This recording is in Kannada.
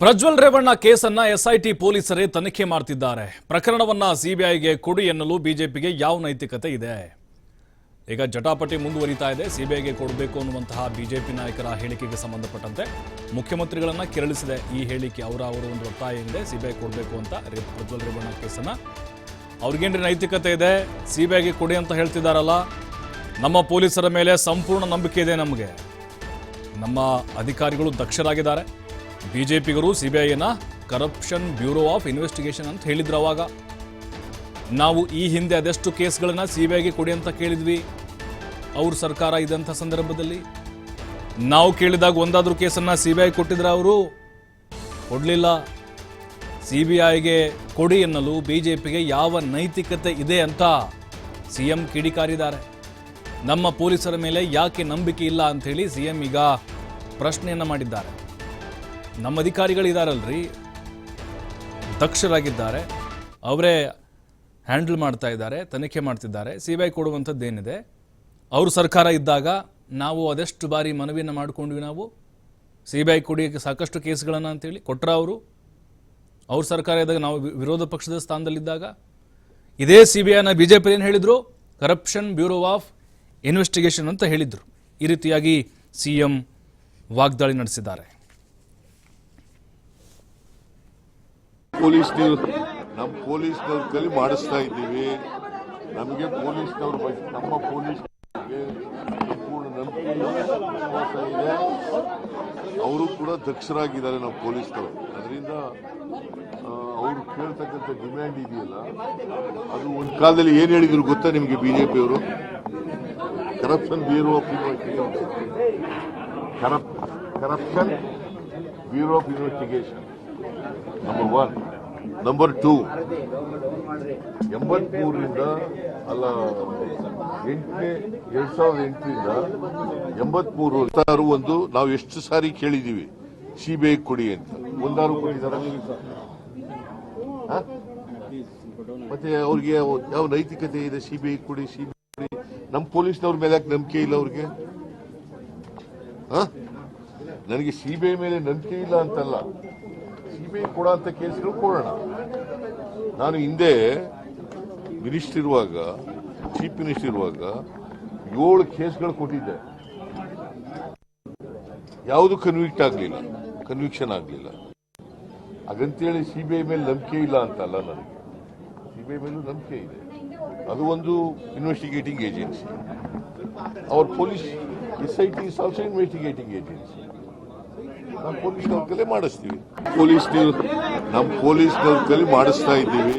ಪ್ರಜ್ವಲ್ ರೇವಣ್ಣ ಕೇಸನ್ನ ಎಸ್ಐಟಿ ಪೊಲೀಸರೇ ತನಿಖೆ ಮಾಡ್ತಿದ್ದಾರೆ. ಪ್ರಕರಣವನ್ನ ಸಿಬಿಐಗೆ ಕೊಡಿ ಎನ್ನಲು ಬಿಜೆಪಿಗೆ ಯಾವ ನೈತಿಕತೆ ಇದೆ? ಈಗ ಜಟಾಪಟಿ ಮುಂದುವರಿತಾ ಇದೆ. ಸಿಬಿಐಗೆ ಕೊಡಬೇಕು ಅನ್ನುವಂತಹ ಬಿಜೆಪಿ ನಾಯಕರ ಹೇಳಿಕೆಗೆ ಸಂಬಂಧಪಟ್ಟಂತೆ ಮುಖ್ಯಮಂತ್ರಿಗಳನ್ನ ಕೆರಳಿಸಿದೆ. ಈ ಹೇಳಿಕೆ ಅವರ ಅವರ ಒಂದು ಒತ್ತಾಯ ಏನಿದೆ ಸಿಬಿಐ ಕೊಡಬೇಕು ಅಂತ ಪ್ರಜ್ವಲ್ ರೇವಣ್ಣ ಕೇಸನ್ನ. ಅವ್ರಿಗೇನ್ರಿ ನೈತಿಕತೆ ಇದೆ? ಸಿಬಿಐಗೆ ಕೊಡಿ ಅಂತ ಹೇಳ್ತಿದ್ದಾರಲ್ಲ ನಮ್ಮ ಪೊಲೀಸರ ಮೇಲೆ ಸಂಪೂರ್ಣ ನಂಬಿಕೆ ಇದೆ ನಮಗೆ. ನಮ್ಮ ಅಧಿಕಾರಿಗಳು ದಕ್ಷರಾಗಿದ್ದಾರೆ. ಬಿಜೆಪಿಗರು ಸಿಬಿಐನ ಕರಪ್ಷನ್ ಬ್ಯೂರೋ ಆಫ್ ಇನ್ವೆಸ್ಟಿಗೇಷನ್ ಅಂತ ಹೇಳಿದ್ರು ಅವಾಗ. ನಾವು ಈ ಹಿಂದೆ ಅದೆಷ್ಟು ಕೇಸ್ಗಳನ್ನ ಸಿಬಿಐಗೆ ಕೊಡಿ ಅಂತ ಕೇಳಿದ್ವಿ. ಅವ್ರ ಸರ್ಕಾರ ಇದ್ದಂಥ ಸಂದರ್ಭದಲ್ಲಿ. ನಾವು ಕೇಳಿದಾಗ ಒಂದಾದ್ರೂ ಕೇಸನ್ನ ಸಿಬಿಐ ಕೊಟ್ಟಿದ್ರೆ ಅವರು ಕೊಡಲಿಲ್ಲ. ಸಿಬಿಐಗೆ ಕೊಡಿ ಎನ್ನಲು ಬಿಜೆಪಿಗೆ ಯಾವ ನೈತಿಕತೆ ಇದೆ ಅಂತ ಸಿಎಂ ಕಿಡಿಕಾರಿದ್ದಾರೆ. ನಮ್ಮ ಪೊಲೀಸರ ಮೇಲೆ ಯಾಕೆ ನಂಬಿಕೆ ಇಲ್ಲ ಅಂಥೇಳಿ ಸಿಎಂ ಈಗ ಪ್ರಶ್ನೆಯನ್ನು ಮಾಡಿದ್ದಾರೆ. ನಮ್ಮ ಅಧಿಕಾರಿಗಳಿದಾರಲ್ರಿ. ದಕ್ಷರಾಗಿದ್ದಾರೆ. ಅವರೇ ಹ್ಯಾಂಡಲ್ ಮಾಡ್ತಾ ಇದ್ದಾರೆ, ತನಿಖೆ ಮಾಡ್ತಿದ್ದಾರೆ. ಸಿ ಬಿ ಐ ಕೊಡುವಂಥದ್ದೇನಿದೆ? ಅವರು ಸರ್ಕಾರ ಇದ್ದಾಗ ನಾವು ಅದೆಷ್ಟು ಬಾರಿ ಮನವಿಯನ್ನು ಮಾಡಿಕೊಂಡ್ವಿ ನಾವು? ಸಿ ಬಿ ಐ ಕೊಡಿ ಸಾಕಷ್ಟು ಕೇಸ್ಗಳನ್ನು ಅಂತೇಳಿ ಕೊಟ್ರ ಅವರು? ಅವ್ರ ಸರ್ಕಾರ ಇದ್ದಾಗ ನಾವು ವಿರೋಧ ಪಕ್ಷದ ಸ್ಥಾನದಲ್ಲಿದ್ದಾಗ? ಇದೇ ಸಿ ಬಿ ಐನ ಬಿ ಜೆ ಪಿ ಏನು ಹೇಳಿದರು? ಕರಪ್ಷನ್ ಬ್ಯೂರೋ ಆಫ್ ಇನ್ವೆಸ್ಟಿಗೇಷನ್ ಅಂತ ಹೇಳಿದರು. ಈ ರೀತಿಯಾಗಿ ಸಿ ಎಂ ವಾಗ್ದಾಳಿ ನಡೆಸಿದ್ದಾರೆ. ಪೊಲೀಸ್ನವ್ರು ನಮ್ಮ ಪೊಲೀಸ್ನವ್ರ ಕಲಿ ಮಾಡಿಸ್ತಾ ಇದ್ದೀವಿ. ನಮಗೆ ಪೊಲೀಸ್ನವ್ರ ಬಗ್ಗೆ ನಮ್ಮ ಪೊಲೀಸ್ ಸಂಪೂರ್ಣ ನಂಬಿಕೆ ವಿಶ್ವಾಸ ಇದೆ. ಅವರು ಕೂಡ ದಕ್ಷರಾಗಿದ್ದಾರೆ ನಮ್ಮ ಪೊಲೀಸ್ನವರು. ಅದರಿಂದ ಅವರು ಕೇಳ್ತಕ್ಕಂಥ ಡಿಮ್ಯಾಂಡ್ ಇದೆಯಲ್ಲ, ಅದು ಒಂದು ಕಾಲದಲ್ಲಿ ಏನು ಹೇಳಿದ್ರು ಗೊತ್ತಾ ನಿಮಗೆ ಬಿಜೆಪಿ ಅವರು corruption bureau of corruption bureau of investigation number one number two ಎಂಬತ್ಮೂರರಿಂದ ಅಲ್ಲ, ಎಂಟನೇ, ಎರಡ್ ಸಾವಿರದ ಎಂಟರಿಂದ ಎಂಬತ್ಮೂರು ಹತ್ತಾರು ಒಂದು, ನಾವು ಎಷ್ಟು ಸಾರಿ ಕೇಳಿದೀವಿ ಸಿಬಿಐ ಕೊಡಿ ಅಂತ. ಒಂದಾರು ಕೊಟ್ಟಿದ್ದಾರೆ ಮತ್ತೆ ಅವ್ರಿಗೆ ಯಾವ ನೈತಿಕತೆ ಇದೆ? ಸಿಬಿಐ ಕೊಡಿ ಸಿಬಿಐ ಕೊಡಿ. ನಮ್ಮ ಪೊಲೀಸ್ನವ್ರ ಮೇಲೆ ಯಾಕೆ ನಂಬಿಕೆ ಇಲ್ಲ ಅವ್ರಿಗೆ? ನನಗೆ ಸಿಬಿಐ ಮೇಲೆ ನಂಬಿಕೆ ಇಲ್ಲ ಅಂತಲ್ಲ. ಕೊಡ ಅಂತ ಕೇಸ್ಗಳು ಕೊಡೋಣ. ನಾನು ಹಿಂದೆ ಮಿನಿಸ್ಟರ್ ಇರುವಾಗ, ಚೀಫ್ ಮಿನಿಸ್ಟರ್ ಇರುವಾಗ ಏಳು ಕೇಸ್ಗಳು ಕೊಟ್ಟಿದ್ದೆ. ಯಾವುದು ಕನ್ವಿಕ್ಟ್ ಆಗಲಿಲ್ಲ ಕನ್ವಿಕ್ಷನ್ ಆಗಲಿಲ್ಲ. ಹಾಗಂತೇಳಿ ಸಿಬಿಐ ಮೇಲೆ ನಂಬಿಕೆ ಇಲ್ಲ ಅಂತಲ್ಲ ನನಗೆ. ಸಿಬಿಐ ಮೇಲೂ ನಂಬಿಕೆ ಇದೆ. ಅದು ಒಂದು ಇನ್ವೆಸ್ಟಿಗೇಟಿಂಗ್ ಏಜೆನ್ಸಿ ಅವ್ರ police S I T is investigating agency ನಾವು ಪೊಲೀಸ್ನವ್ರ ಕಲೆ ಮಾಡಿಸ್ತೀವಿ. ಪೊಲೀಸ್ ನಮ್ಮ ಪೊಲೀಸ್ ಕಲೆ ಮಾಡಿಸ್ತಾ ಇದ್ದೀವಿ.